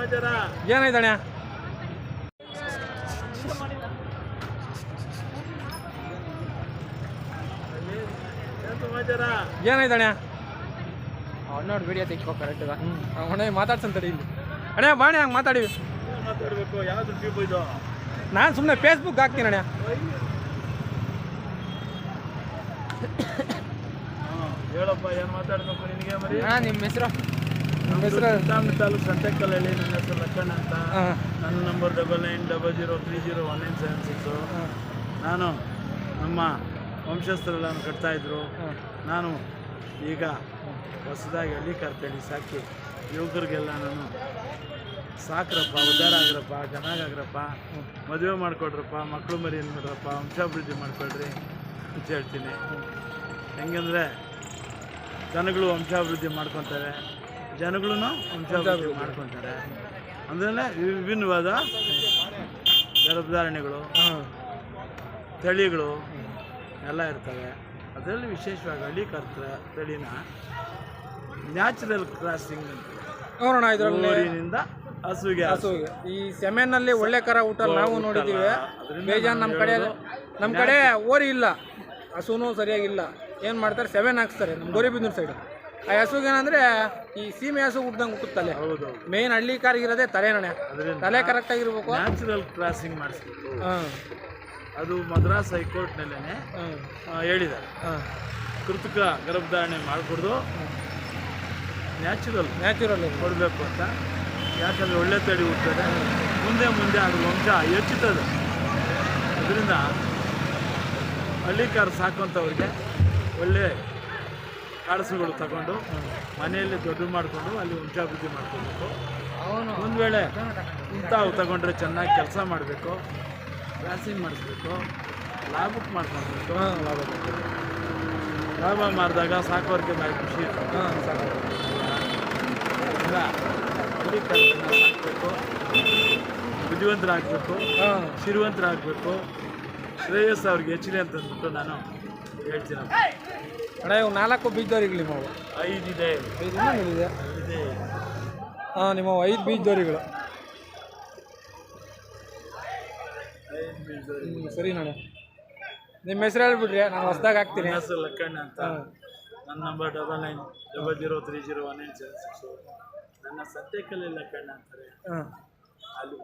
ಏನಾಯ್ತಣ್ಣ? ಏನ್ ಸಮಾಚಾರ? ಏನಾಯ್ತು ಅಣ್ಣ ಅವ್ನೋಡ್ ವಿಡಿಯೋ ತೆಗಿಕೋ ಕರೆಕ್ಟ್ ಅಣ್ಣ ಮಾತಾಡ್ಸಂತಡಿ ಇಲ್ಲಿ. ಅಣ್ಣ ಬಾಣಿ ಹಂಗೆ ಮಾತಾಡಿ. ಮಾತಾಡಬೇಕು? ಯಾವುದು ಟ್ಯೂಬ್ ಇದು? ನಾನು ಸುಮ್ಮನೆ ಫೇಸ್ಬುಕ್ ಹಾಕ್ತೀನಿ ಅಣ್ಣ ಹೇಳಪ್ಪ ಏನು ಮಾತಾಡ್ಬೇಕು ನಿನಗೆ ಮರಿ? ನಿಮ್ಮ ಹೆಸರು? ಚಿಂತಾಮಣಿ ತಾಲೂಕು ಸಂತೆಕಲ್ಲಹಳ್ಳಿ ನನ್ನ ಹೆಸರು ಲಕ್ಕಣ್ಣ ಅಂತ. ನನ್ನ number double nine double zero three zero one nine seven six ನಾನು ನಮ್ಮ ವಂಶಸ್ಥರೆಲ್ಲನೂ ಕಟ್ತಾಯಿದ್ರು ನಾನು ಈಗ ಹೊಸದಾಗಿ ಹಳ್ಳಿ ಕರ್ತೇಳಿ ಸಾಕಿ ಯುವಕರಿಗೆಲ್ಲ ನಾನು ಸಾಕ್ರಪ್ಪ ಉದ್ದಾರ ಆಗ್ರಪ್ಪ ಚೆನ್ನಾಗಾಗ್ರಪ್ಪ ಮದುವೆ ಮಾಡಿಕೊಡ್ರಪ್ಪ ಮಕ್ಕಳು ಮರಿ ಮಾಡ್ರಪ್ಪ ವಂಶಾಭಿವೃದ್ಧಿ ಮಾಡ್ಕೊಳ್ರಿ ಅಂತ ಹೇಳ್ತೀನಿ. ಹೆಂಗಂದರೆ ಜನಗಳು ವಂಶಾಭಿವೃದ್ಧಿ ಮಾಡ್ಕೊತಾರೆ. ಜನಗಳು ಮಾಡ್ಕೊಂತಾರೆ ಮಾಡ್ಕೊತಾರೆ. ಅಂದರೆ ವಿಭಿನ್ನವಾದ ಗರ್ಭಧಾರಣೆಗಳು ತಳಿಗಳು ಎಲ್ಲ ಇರ್ತವೆ. ಅದರಲ್ಲಿ ವಿಶೇಷವಾಗಿ ಹಳ್ಳಿ ಕರ್ತರ ತಳಿನ ನ್ಯಾಚುರಲ್ ಕ್ರಾಸಿಂಗ್ ಅಂತ ನೋಡೋಣ ಹಸುಗೆ ಹಸುವಿಗೆ ಈ ಸೆಮೆನಲ್ಲಿ ಒಳ್ಳೆ ಕರ ಊಟ ನಾವು ನೋಡಿದ್ದೀವಿ. ಬೇಜಾನ್ ನಮ್ಮ ಕಡೆ ನಮ್ಮ ಕಡೆ ಓರಿ ಇಲ್ಲ. ಹಸುನೂ ಸರಿಯಾಗಿಲ್ಲ. ಏನು ಮಾಡ್ತಾರೆ? ಸೆವೆನ್ ಹಾಕ್ಸ್ತಾರೆ. ನಮ್ಮ ಗೋರಿಬಿಂದೂರು ಸೈಡ್ ಆ ಹಸುಗೆ ಏನಂದ್ರೆ ಈ ಸೀಮೆ ಹಸು ಹುಟ್ದಂಗೆ ಹುಟ್ಟುತ್ತಲೆ ಹೌದು ಮೇನ್ ಹಳ್ಳಿ ಕಾರಿಗಿರೋದೇ ತಲೆ ನಣೆ. ಅದರಿಂದ ತಲೆ ಕರೆಕ್ಟ್ ಆಗಿರ್ಬೇಕು. ನ್ಯಾಚುರಲ್ ಕ್ರಾಸಿಂಗ್ ಮಾಡಿಸ್ಬೇಕು. ಹಾಂ. ಅದು ಮದ್ರಾಸ್ ಹೈಕೋರ್ಟ್ನಲ್ಲೇ ಹಾಂ. ಹೇಳಿದ್ದಾರೆ. ಹಾಂ. ಕೃತಕ ಗರ್ಭಧಾರಣೆ ಮಾಡಿಕೊಡ್ದು ನ್ಯಾಚುರಲ್ ನ್ಯಾಚುರಲ್ ಕೊಡಬೇಕು ಅಂತ. ಯಾಕಂದ್ರೆ ಒಳ್ಳೆ ತಡಿ ಹುಟ್ಟದೆ. ಮುಂದೆ ಮುಂದೆ ಅದ್ರ ವಂಶ ಹೆಚ್ಚುತ್ತದೆ. ಅದರಿಂದ ಹಳ್ಳಿಕಾರ ಸಾಕುವಂಥವ್ರಿಗೆ ಒಳ್ಳೆ ಕಾಡಸುಗಳು ತಗೊಂಡು ಮನೆಯಲ್ಲಿ ದೊಡ್ಡ ಮಾಡಿಕೊಂಡು ಅಲ್ಲಿ ಉಂಚಾಭಿವೃದ್ಧಿ ಮಾಡ್ಕೋಬೇಕು. ಅವನು ಒಂದು ವೇಳೆ ಇಂಥವು ತಗೊಂಡ್ರೆ ಚೆನ್ನಾಗಿ ಕೆಲಸ ಮಾಡಬೇಕು ಕ್ರಾಸಿಂಗ್ ಮಾಡಿಸ್ಬೇಕು ಲಾಭಕ್ಕೆ ಮಾಡ್ಕೊಳ್ಬೇಕು ಹಾಂ. ಲಾಭ ಲಾಭ ಮಾಡಿದಾಗ ಸಾಕೋರಿಗೆ ಭಾಳ ಖುಷಿ ಇರ್ತದೆ. ಸಾಕಬೇಕು ಬುದ್ಧಿವಂತರಾಗಬೇಕು ಸಿರಿವಂತರಾಗಬೇಕು ಶ್ರೇಯಸ್ ಅವ್ರಿಗೆ ಹೆಚ್ಚಿದೆ ಅಂತ ಅಂದ್ಬಿಟ್ಟು ನಾನು ಹೇಳ್ತೀನಿ. ಅಣ್ಣ ಇವು ನಾಲ್ಕು ಬೀಜದವರಿಗಳು ನಿಮ್ಮವು ಐದಿದೆ. ಐದು ಇದೆ ಇದೆ ಹಾಂ ನಿಮ್ಮ ಐದು ಬೀಜದವರಿಗಳು. ಸರಿ ನಾಳೆ. ನಿಮ್ಮ ಹೆಸರು ಹೇಳ್ಬಿಡ್ರಿ ನಾನು ಹೊಸ್ದಾಗ ಹಾಕ್ತೀನಿ. ನನ್ನ ಹೆಸರು ಲಕ್ಕಣ್ಣ ಅಂತ. ನನ್ನ number double nine double zero three zero one nine seven six ನನ್ನ ಸತ್ಯಕಲ್ಲಿ ಲಕ್ಕಣ್ಣ ಅಂತಾರೆ. ಹಾಂ. ಅಲ್ಲಿ